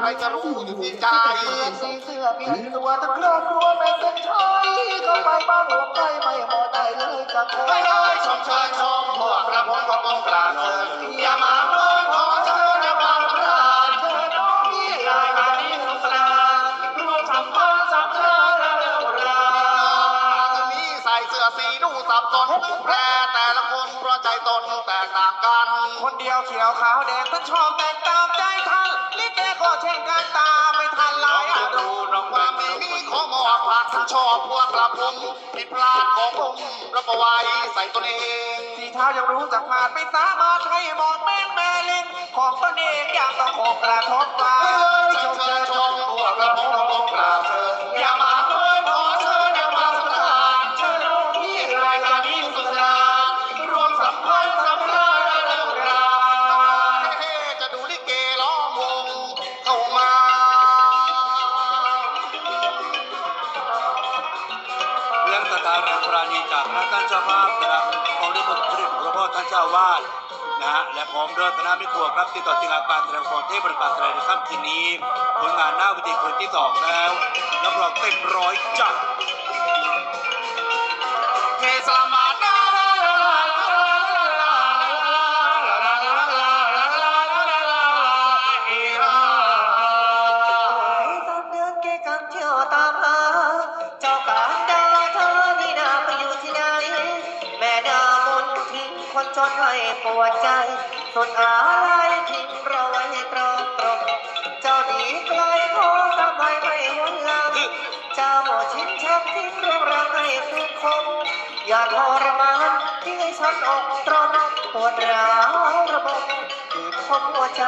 ใครจะรู้อยู่ที่ใจสีเสื้อมีตัวทั้งครือบครัวแม่เป็นชายเข้าไปบ้านหัวใจไม่พอได้เลยจะขอให้เลยชมเชยชมพวกกระผมก็กองกราเชิญอย่ามาเมินขอเชิญอย่ามาประทานเชิญน้องพี่รายการนี้สนุกสานรวมสัมพันธ์สัมพันธ์และเรื่องราวจะมีใส่เสื้อสีดูสับสนแพรแต่ละคนเพราะใจตนแตกต่างกัน คนเดียวเขียวขาวแดงท่านชอบแต่งตามใจท่าน ชอบพวกกระผมผิดพลาดของผมรับเอาไว้ใส่ตนเองที่เท้ายังรู้จักมาดไม่สามารถให้มองแม่งแม่ลินของตนเองอย่างต้องโกกระทบมา เรื่องสถานปราณีจากพระท่านเจ้าภาพนะครับองด้วยบทพระเดชพระพ่อท่านเจ้าวาดนะฮะและพร้อมด้วยคณะมิครัวครับติดต่อติงอาการแสดงละครเทพบริการในค่ำคืนนี้ผลงานหน้าเวิธีคนที่สองแล้วรับรองเต็มร้อยจัด คนจนให้ปวดใจ สุดอะไรทิ้งเราไว้ตรงตรง เจ้าหนีไกลขอทำไมไม่หวนหลังเจ้าชิ้นชักทิ้งเรื่องราวให้ทุกคนอย่าทรมานที่ให้ฉันอกตรมปวดร้าวระบบที่คมหัวใจ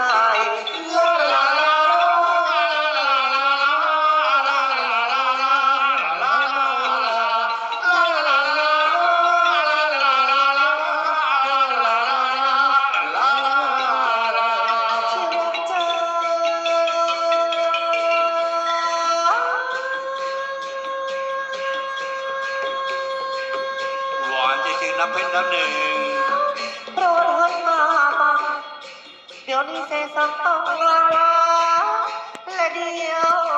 นับเป็นนับหนึ่งโปรดหันมาบังเดี๋ยวนี้เสสังต้องลาลาและเดียว